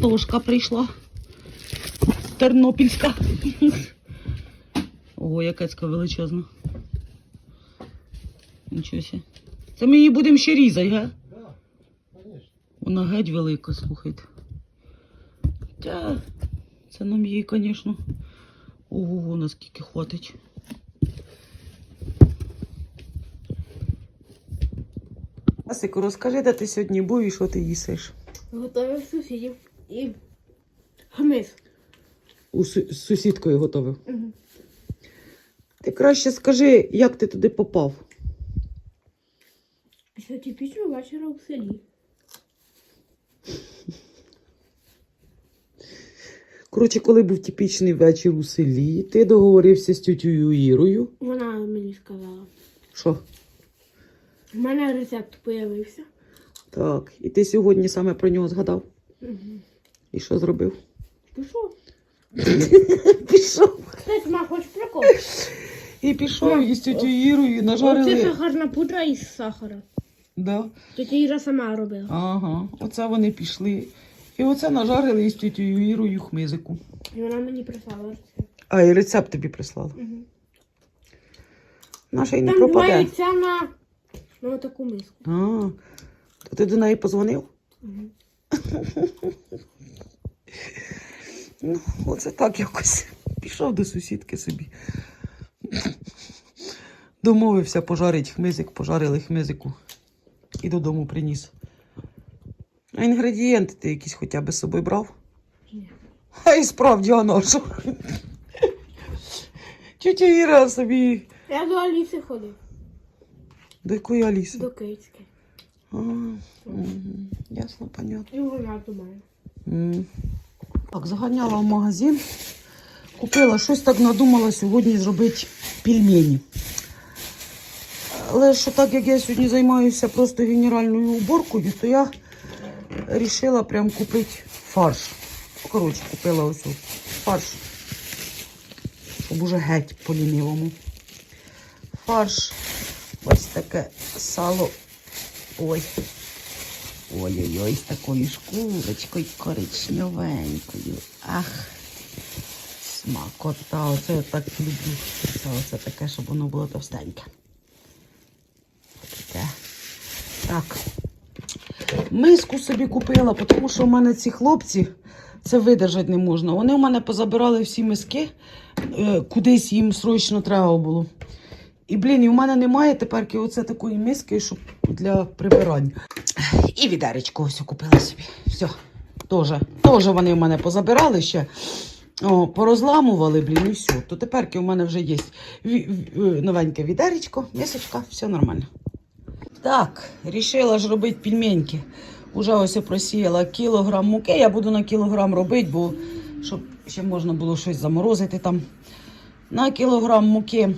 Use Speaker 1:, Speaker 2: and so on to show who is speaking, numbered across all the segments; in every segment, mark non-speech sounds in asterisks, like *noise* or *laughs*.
Speaker 1: Картошка прийшла. Тернопільська. Ого, яка величезна. Нічого себе. Це ми її будемо ще різати, га? Вона геть велика, слухайте. Та, це нам її, звісно. Ого, наскільки хватить. Асику, розкажи, де ти сьогодні був і що ти їсиш?
Speaker 2: Готовив сусідів і хмиз.
Speaker 1: У су- з сусідкою готовив.
Speaker 2: Угу.
Speaker 1: Ти краще скажи, як ти туди попав?
Speaker 2: Після типічного вечора у селі.
Speaker 1: Коротше, коли був типічний вечір у селі, ти договорився з тютю Ірою.
Speaker 2: Вона мені сказала.
Speaker 1: Що?
Speaker 2: У мене рецепт появився.
Speaker 1: Так, і ти сьогодні саме про нього згадав?
Speaker 2: Угу.
Speaker 1: І що зробив?
Speaker 2: Пішов. *laughs*
Speaker 1: Пішов.
Speaker 2: Кстати, ма, хоч прикол.
Speaker 1: І пішов із тютю Ірою,
Speaker 2: Оце
Speaker 1: нажарили.
Speaker 2: сахарна пудра із сахара.
Speaker 1: Да.
Speaker 2: Тетя Іра сама робила.
Speaker 1: Ага, оце вони пішли. І оце нажарили із тютю Ірою хмизику.
Speaker 2: І вона мені прислала рецепт.
Speaker 1: А, і рецепт тобі прислала.
Speaker 2: Угу.
Speaker 1: Наша й не
Speaker 2: Там два яйця на, на таку миску.
Speaker 1: А, то ти до неї позвонив?
Speaker 2: Угу. *laughs*
Speaker 1: Ну, оце так якось. Пішов до сусідки собі. Домовився пожарить хмизик, пожарили хмизику і додому приніс. А інгредієнти ти якісь хоча б з собою брав?
Speaker 2: Ні.
Speaker 1: А і справді воно що. Тетя Іра собі.
Speaker 2: Я до Аліси ходив.
Speaker 1: До якої Аліси?
Speaker 2: До.
Speaker 1: А, мгм, ясно, понятно.
Speaker 2: І вона.
Speaker 1: М. Так, заганяла в магазин. Купила щось так надумала сьогодні зробити пельмені. Але що так як я сьогодні займаюся просто генеральною уборкою, то я вирішила прям купити фарш. Коротше, купила ось фарш. Щоб уже геть по-лінивому. Фарш. Ось таке сало. Ой. Ой-ой-ой, з такою шкурочкою коричневенькою. Ах, смакота. Оце я так люблю. Це оце таке, щоб воно було товстеньке. Таке. Так. Миску собі купила, тому що в мене ці хлопці це видержати не можна. Вони у мене позабирали всі миски, е, кудись їм срочно треба було. І, блін, і в мене немає тепер оце такої миски, щоб для прибирання. І відеречко ось купила собі. Все. Тоже, тоже вони в мене позабирали ще. О, порозламували, блін, і все. То тепер у мене вже є ві- новеньке відеречко, мисочка, все нормально. Так, рішила ж робити пельменьки. Уже ось просіяла кілограм муки. Я буду на кілограм робити, бо щоб ще можна було щось заморозити там. На кілограм муки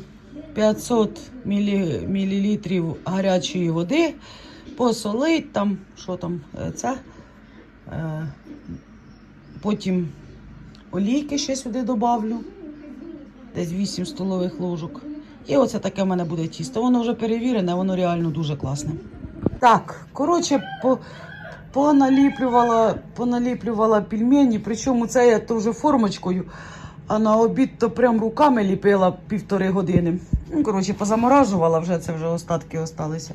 Speaker 1: 500 мілі, мілілітрів гарячої води, посолить там, що там, е, це. Е, потім олійки ще сюди добавлю, десь 8 столових ложок. І оце таке в мене буде тісто. Воно вже перевірене, воно реально дуже класне. Так, коротше, по, поналіплювала, поналіплювала пельмені, причому це я то вже формочкою, а на обід то прям руками ліпила півтори години. Ну, коротше, позаморажувала вже, це вже остатки осталися.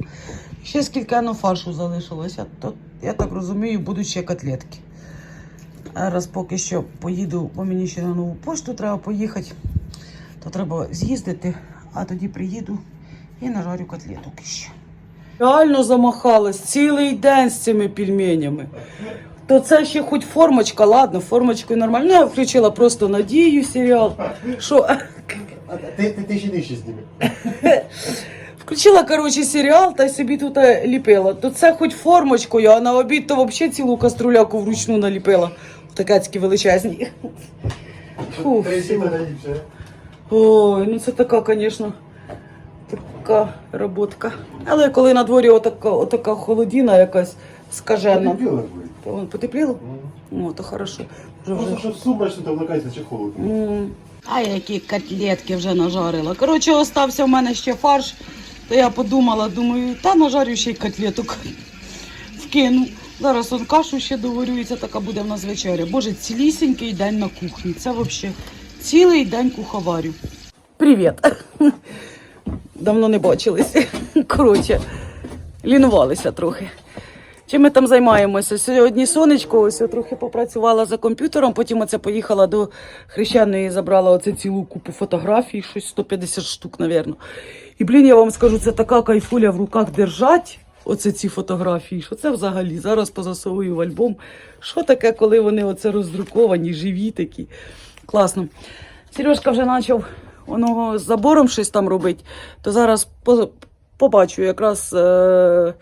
Speaker 1: Ще скільки ну, фаршу залишилося, то я так розумію, будуть ще котлетки. А раз поки що поїду, бо мені ще на нову пошту треба поїхати, то треба з'їздити, а тоді приїду і нажарю котлеток ще. Реально замахалась цілий день з цими пельменями. То це ще хоч формочка, ладно, формочкою нормально. Ну, Я включила просто надію серіал. Що
Speaker 3: А, ти, ти, ти ще нижче зніми. *laughs*
Speaker 1: включила, коротше, серіал та й собі тут е, ліпила. То це хоч формочкою, а на обід то взагалі цілу каструляку вручну наліпила. Такацькі величезні. Фу. Ой, ну це така, звісно, така роботка. Але коли на дворі отака, отака холодіна якась скажена, потепліло?
Speaker 3: Мгм.
Speaker 1: О, то хорошо. Вже
Speaker 3: Просто
Speaker 1: вже.
Speaker 3: щоб сумрачно там вмикається чи холодно.
Speaker 1: М. А які котлетки вже нажарила. Коротше, остався в мене ще фарш, то я подумала, думаю, та нажарю ще й котлеток. *laughs* Вкину. Зараз он кашу ще доварюється, така буде в нас вечеря. Боже, цілісінький день на кухні. Це взагалі цілий день куховарю. Привіт! *laughs* Давно не бачилися. *laughs* Коротше, лінувалися трохи. Чим ми там займаємося? Сьогодні сонечко, ось я трохи попрацювала за комп'ютером, потім оце поїхала до хрещеної, забрала оце цілу купу фотографій, щось 150 штук, напевно. І, блін, я вам скажу, це така кайфуля в руках держать, оце ці фотографії, що це взагалі зараз позасовую в альбом. Що таке, коли вони оце роздруковані, живі такі. Класно. Сережка вже почав воно з забором щось там робити, то зараз побачу якраз. Е-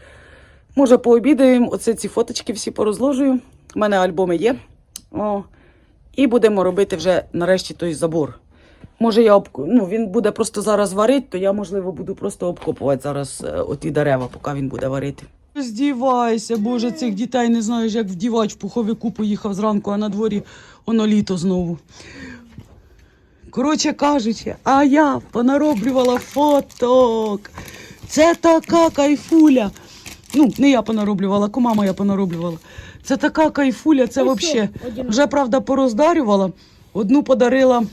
Speaker 1: Може, пообідаємо, оце ці фоточки всі порозложую. У мене альбоми є. О, і будемо робити вже нарешті той забор. Може, я об... ну, він буде просто зараз варити, то я, можливо, буду просто обкопувати зараз е, оті дерева, поки він буде варити. Здівайся, боже, цих дітей не знаєш, як вдівати в пуховику поїхав зранку, а на дворі воно літо знову. Коротше кажучи, а я понароблювала фоток. Це така кайфуля. Ну, не я понароблювала, кума моя понароблювала. Це така кайфуля, це взагалі. Вже, правда, пороздарювала. Одну подарила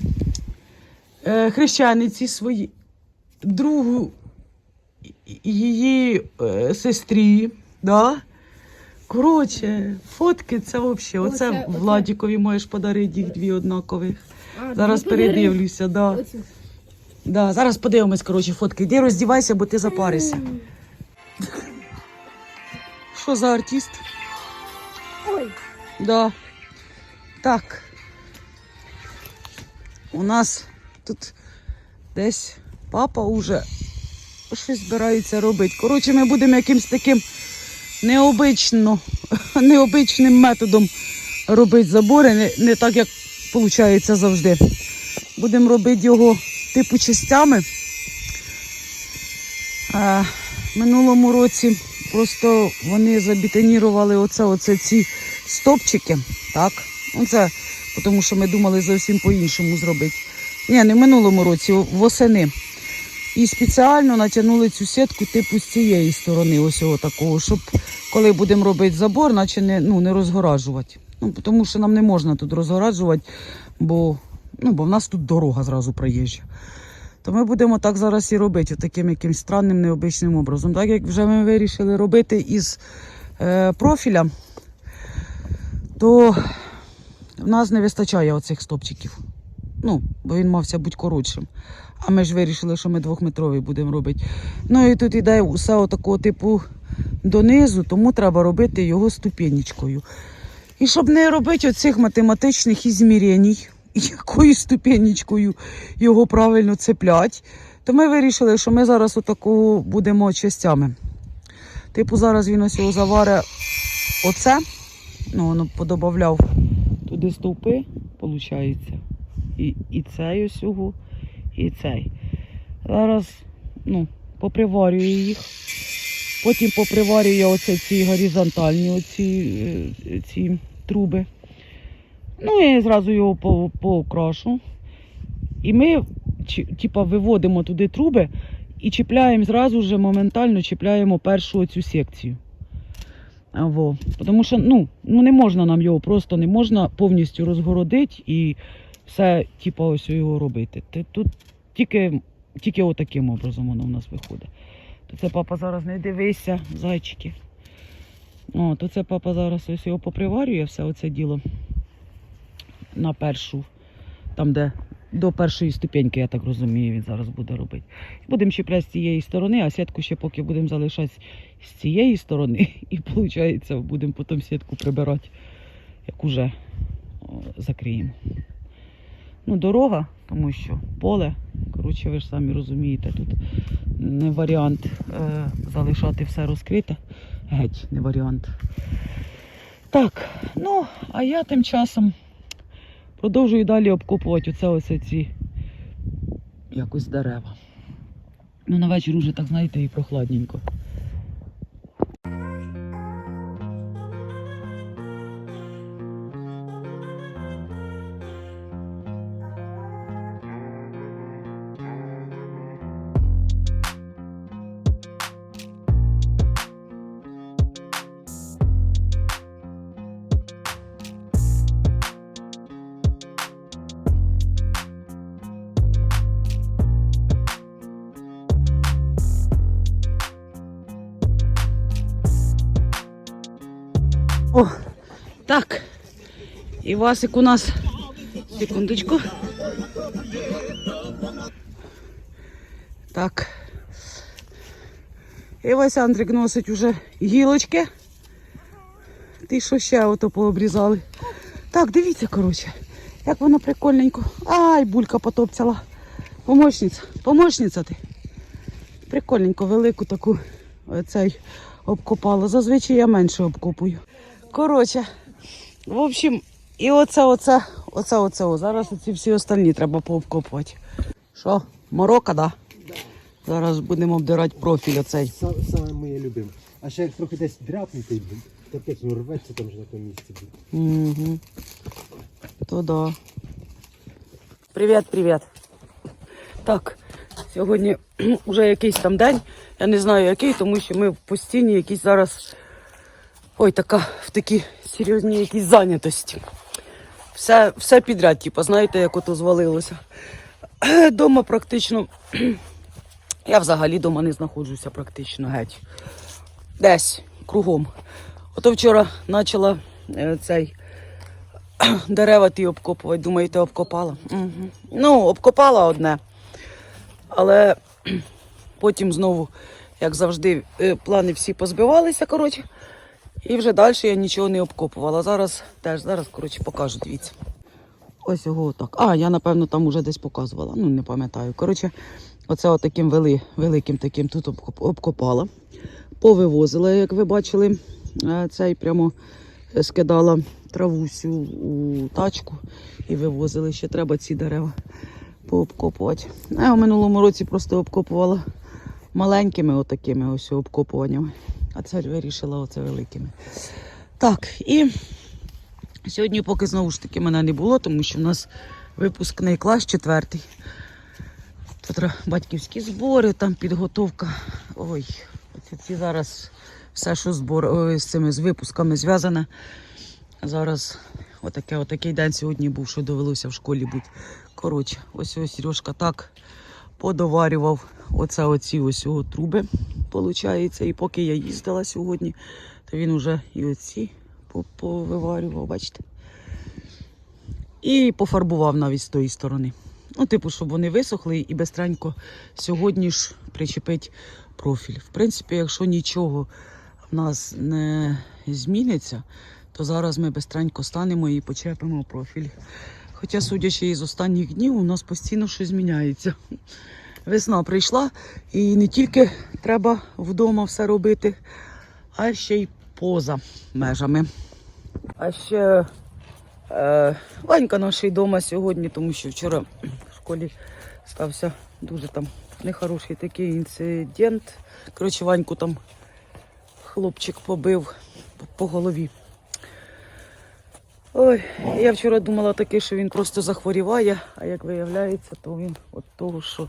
Speaker 1: е, хрещениці свої, другу її е, сестрі. Да? Коротше, фотки це взагалі. Оце,
Speaker 2: Оце-.
Speaker 1: Владікові можеш подарити їх дві однакових.
Speaker 2: А,
Speaker 1: Зараз
Speaker 2: ну,
Speaker 1: передивлюся, да. Да, зараз подивимось, коротше, фотки. Іди роздівайся, бо ти запаришся. Що за артист?
Speaker 2: Ой,
Speaker 1: Да. Так. У нас тут десь папа уже щось збирається робити. Коротше, ми будемо якимсь таким необично, *laughs* необичним методом робити забори, не, не так, як виходить завжди. Будемо робити його типу частями. А, минулому році просто вони забетонірували оце, оце ці стопчики. Так? Оце, тому що ми думали зовсім по-іншому зробити. Ні, не в минулому році, восени. І спеціально натягнули цю сітку типу з цієї сторони, ось такого, щоб коли будемо робити забор, наче не, ну, не розгораджувати. Ну, тому що нам не можна тут розгораджувати, бо, ну, бо в нас тут дорога зразу проїжджа. То ми будемо так зараз і робити, таким якимсь странним, необичним образом. Так як вже ми вирішили робити із е, профіля, то в нас не вистачає оцих стопчиків. Ну, бо він мався бути коротшим. А ми ж вирішили, що ми двохметровий будемо робити. Ну і тут іде усе отакого типу донизу, тому треба робити його ступенечкою. І щоб не робити оцих математичних ізмірень, якою ступенечкою його правильно цеплять, то ми вирішили, що ми зараз отакого будемо частями. Типу, зараз він ось його заваре оце. Ну, воно подобавляв туди стовпи, виходить. І, і цей ось і цей. Зараз ну, поприварюю їх. Потім поприварюю оце ці горизонтальні оці, е, ці труби. Ну і зразу його по- покрашу. І ми типа, виводимо туди труби і чіпляємо зразу ж моментально чіпляємо першу цю секцію. Во. Тому що ну, ну не можна нам його, просто не можна повністю розгородити і все, типа, ось його робити. Тут тільки, тільки отаким образом воно в нас виходить. Це папа зараз не дивися, зайчики. О, то це папа зараз ось його поприварює все оце діло на першу, там, де до першої ступеньки, я так розумію, він зараз буде робити. Будемо чіпляти з цієї сторони, а сітку ще поки будемо залишати з цієї сторони. *laughs* І виходить, будемо потім сітку прибирати, як уже закриємо. Ну, дорога, тому що поле, коротше, ви ж самі розумієте, тут не варіант е, залишати все розкрите. Геть, не варіант. Так, ну, а я тим часом продовжую далі обкопувати оце ось ці якось дерева. Ну, на вечір уже, так знаєте, і прохладненько. О, так. І Васик у нас. Секундочку. Так. І Вась Андрик носить уже гілочки. Ти що ще ото пообрізали? Так, дивіться, коротше, як воно прикольненько. Ай, булька потопцяла. Помощниця, помощниця ти. Прикольненько, велику таку е, цей обкопала. Зазвичай я менше обкопую. Коротше, в общем, і оце, оце, оце, оце. Зараз оці всі остальні треба пообкопувати. Що, морока, да? Зараз будемо обдирати профіль оцей.
Speaker 3: Саме, моє любиме. А ще як трохи десь дряпнути, капець, ну рветься там же на тому місці.
Speaker 1: Угу. То да. Привіт, привіт. Так, сьогодні *clears throat* вже якийсь там день. Я не знаю який, тому що ми в постійній якісь зараз. Ой, така в такій серйозній якійсь зайнятості. Все, все підряд, типу, знаєте, як ото звалилося. *clears throat* Дома практично. *clears throat* Я взагалі дома не знаходжуся практично геть. Десь кругом. Ото вчора почала е, цей *clears throat* дерева ті обкопувати. Думаєте, обкопала? Угу. Ну, обкопала одне. Але потім знову, як завжди, е, плани всі позбивалися, коротше. І вже далі я нічого не обкопувала. Зараз теж, зараз, коротше, покажу, дивіться. Ось його так. А, я напевно там уже десь показувала. Ну, не пам'ятаю. Коротше, оце отаким вели, великим таким тут обкопала. Повивозила, як ви бачили, е, цей прямо е, скидала траву всю у тачку і вивозили. Ще треба ці дерева пообкопувати. Я в минулому році просто обкопувала маленькими отакими ось обкопуваннями. А це вирішила оце великими. Так, і сьогодні поки знову ж таки мене не було, тому що в нас випускний клас четвертий. Батьківські збори, там підготовка. Ой, ці зараз все, що збор, ой, з цими з випусками зв'язане. Зараз отаке, отакий день сьогодні був, що довелося в школі бути. Коротше, ось ось Сережка так подоварював оце оці ось труби, виходить. І поки я їздила сьогодні, то він вже і оці повиварював, бачите? І пофарбував навіть з тої сторони. Ну, типу, щоб вони висохли і бистренько сьогодні ж причепить профіль. В принципі, якщо нічого в нас не зміниться, то зараз ми бистренько станемо і почепимо профіль. Хоча, судячи із останніх днів, у нас постійно щось зміняється. Весна прийшла, і не тільки треба вдома все робити, а ще й поза межами. А ще Е, Ванька наш вдома сьогодні, тому що вчора в школі стався дуже там нехороший такий інцидент. Коротше, Ваньку там хлопчик побив по- по голові. Ой, я вчора думала таке, що він просто захворіває, а як виявляється, то він от того, що,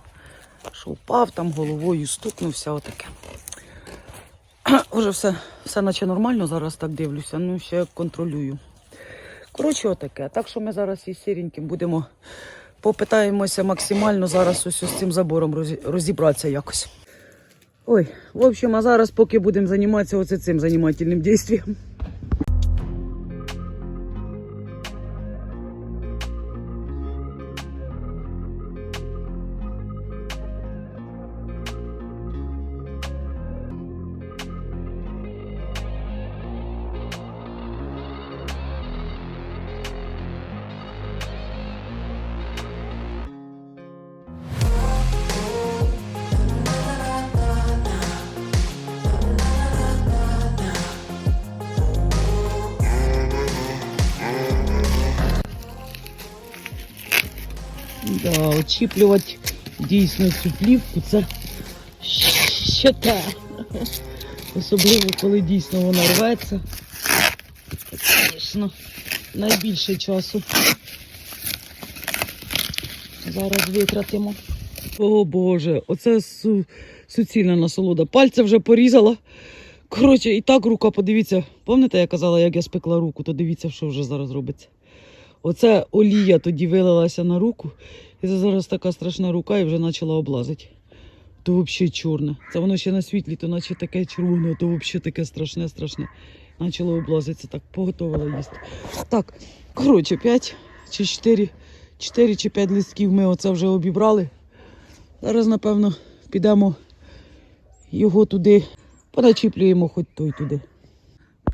Speaker 1: що впав, там головою стукнувся, отаке. *clears throat* Уже все, все наче нормально, зараз так дивлюся, ну ще контролюю. Коротше, отаке. Так що ми зараз із сіреньким будемо попитаємося максимально зараз ось з цим забором розібратися якось. Ой, в общем, а зараз поки будемо займатися оце цим займательним дійством. Очіплювати дійсно цю плівку це ще те. Особливо, коли дійсно вона рветься. Звісно, найбільше часу. Зараз витратимо. О Боже, оце су, суцільна насолода. Пальця вже порізала. Коротше, і так рука, подивіться, пам'ятаєте, я казала, як я спекла руку, то дивіться, що вже зараз робиться. Оце олія тоді вилилася на руку, і це зараз така страшна рука і вже почала облазити. То взагалі чорне. Це воно ще на світлі, то наче таке червоне, то взагалі таке страшне, страшне. почало облазитися, так поготовила їсти. Так, коротше, 5 чи 4, 4 чи 5 листків ми оце вже обібрали. Зараз, напевно, підемо його туди, поначіплюємо хоч той туди.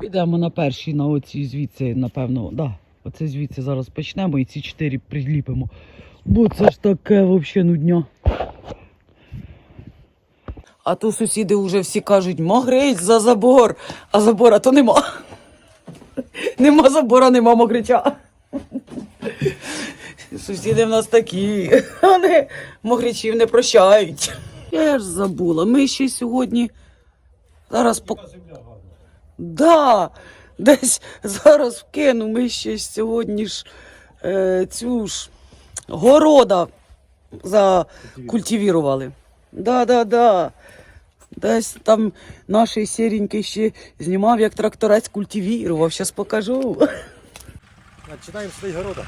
Speaker 1: Підемо на перший, на оці звідси, напевно, да, оце звідси зараз почнемо і ці чотири приліпимо. Бо це ж таке взагалі нудня. А то сусіди вже всі кажуть, могрить за забор, а забора то нема. Нема забора, нема могрича. Сусіди в нас такі. Вони могричів не прощають. Я ж забула. Ми ще сьогодні. Зараз по. Да, десь зараз вкину. Ми ще сьогодні ж е, цю ж города закультивірували. Да, да, да. Десь там наш сіренький ще знімав, як тракторець культивірував. Зараз покажу.
Speaker 3: Читаємо свої города.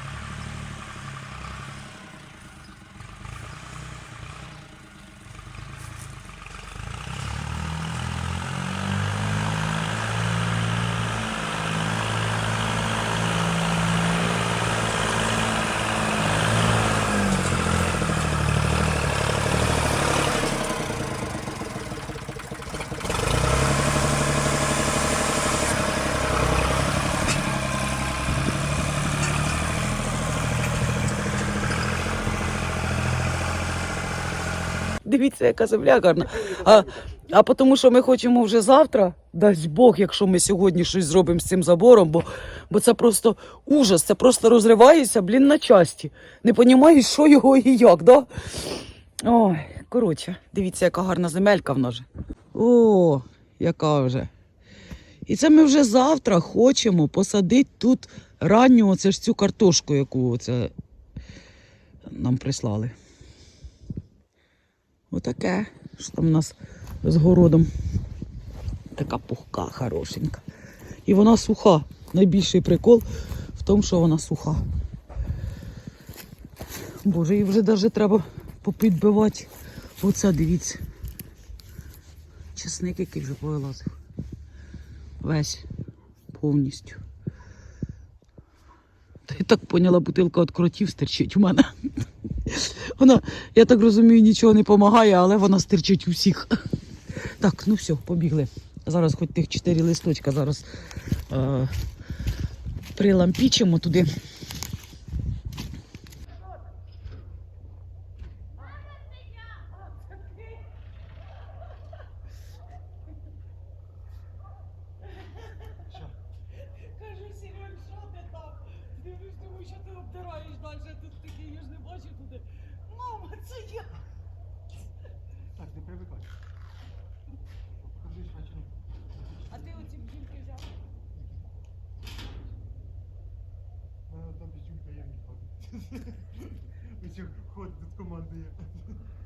Speaker 1: Дивіться, яка земля гарна. А, а тому, що ми хочемо вже завтра, дасть Бог, якщо ми сьогодні щось зробимо з цим забором, бо, бо це просто ужас, це просто розривається, блін, на часті. Не розумієш, що його і як, да? Ой, коротше, дивіться, яка гарна земелька в нас. О, яка вже. І це ми вже завтра хочемо посадити тут ранню оце ж цю картошку, яку оце нам прислали. Отаке, що там у нас з городом. Така пухка хорошенька. І вона суха. Найбільший прикол в тому, що вона суха. Боже, її вже навіть треба попідбивати. Оце дивіться. Чесник, який вже повилазив. Весь повністю. Та я так поняла, бутилка від кротів стерчить у мене. Вона, я так розумію, нічого не допомагає, але вона стерчить усіх. Так, ну все, побігли. Зараз хоч тих чотири листочка зараз е, прилампічимо туди. Кажу, Серег, що ти там? Дивлюсь, думаю, що ти обдираєш далі, тут такий, я ж не бачу туди. Мама, це я.
Speaker 3: Так, не привикай. Покажи вечором.
Speaker 1: А ти оці бджілки взяв?
Speaker 3: Мене там пічулька я не ходить. тут команди ходить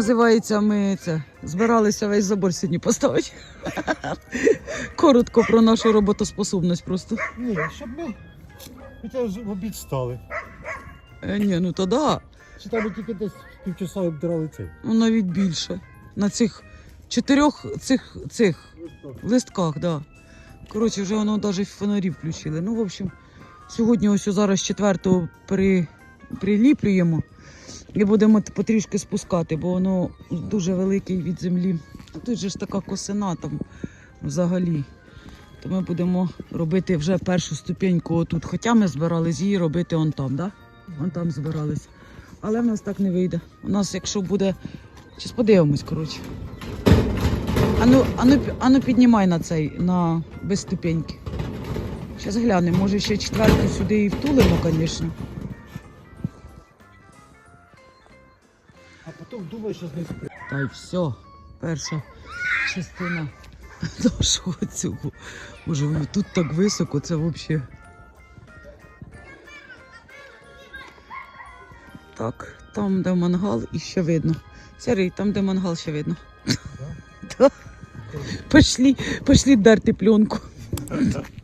Speaker 1: Називається, ми це збиралися весь забор сьогодні поставити. Коротко про нашу роботоспособність просто.
Speaker 3: Ні, щоб ми хоча в обід стали.
Speaker 1: Е, ні, ну то да.
Speaker 3: Чи там ми тільки десь півчаса обдирали цей.
Speaker 1: Ну навіть більше. На цих чотирьох цих цих листках, да. Коротше, вже воно навіть фонарі включили. Ну, в общем, сьогодні ось зараз четвертого при приліплюємо і будемо потрішки спускати, бо воно дуже велике від землі. Тут же ж така косина там взагалі. То ми будемо робити вже першу ступеньку отут. Хоча ми збирались її робити он там, да? Вон там збирались. Але в нас так не вийде. У нас, якщо буде. Зараз подивимось, коротше. Ану, ану, ану піднімай на цей, на без ступеньки. Зараз глянемо, може ще четверту сюди і втулимо, звісно. Та й все. Перша частина *laughs* нашого цього. Боже, тут так високо, це взагалі. Так, там, де мангал, і ще видно. Сірий, там, де мангал, ще видно. Да. *laughs* Пошли, пошли дарти пленку. *laughs*